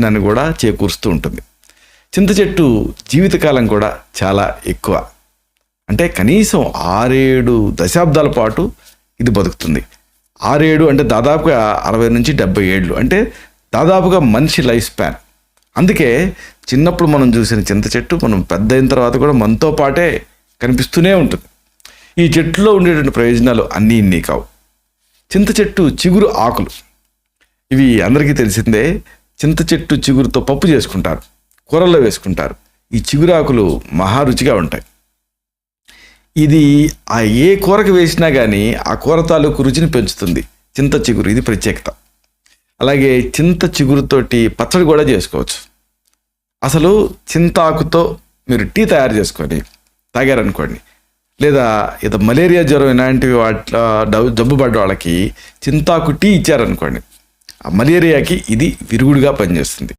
నన్ను కూడా చేకూరుస్తూ ఉంటుంది. చింత చెట్టు జీవితకాలం కూడా చాలా ఎక్కువ. అంటే కనీసం ఆరేడు దశాబ్దాల పాటు ఇది బతుకుతుంది. ఆరేడు అంటే దాదాపుగా అరవై నుంచి డెబ్బై ఏళ్ళు. అంటే దాదాపుగా మనిషి లైఫ్ స్పాన్. అందుకే చిన్నప్పుడు మనం చూసిన చింత చెట్టు మనం పెద్ద అయిన తర్వాత కూడా మనతో పాటే కనిపిస్తూనే ఉంటుంది. ఈ చెట్టులో ఉండేటువంటి ప్రయోజనాలు అన్నీ ఇన్ని కావు. చింత చెట్టు చిగురు ఆకులు. ఇవి అందరికీ తెలిసిందే చింత చెట్టు చిగురుతో పప్పు చేసుకుంటారు కూరల్లో వేసుకుంటారు. ఈ చిగురాకులు మహారుచిగా ఉంటాయి. ఇది ఆ ఏ కూరకు వేసినా కానీ ఆ కూర తాలూకు రుచిని పెంచుతుంది. చింత చిగురు ఇది ప్రత్యేకత. అలాగే చింత చిగురుతోటి పచ్చడి కూడా చేసుకోవచ్చు. అసలు చింతాకుతో మీరు టీ తయారు చేసుకొని తాగారనుకోండి లేదా ఏదో మలేరియా జ్వరం ఇలాంటివి వాటి జబ్బు పడ్డ వాళ్ళకి చింతాకు టీ ఇచ్చారనుకోండి మలేరియాకి ఇది విరుగుడుగా పనిచేస్తుంది.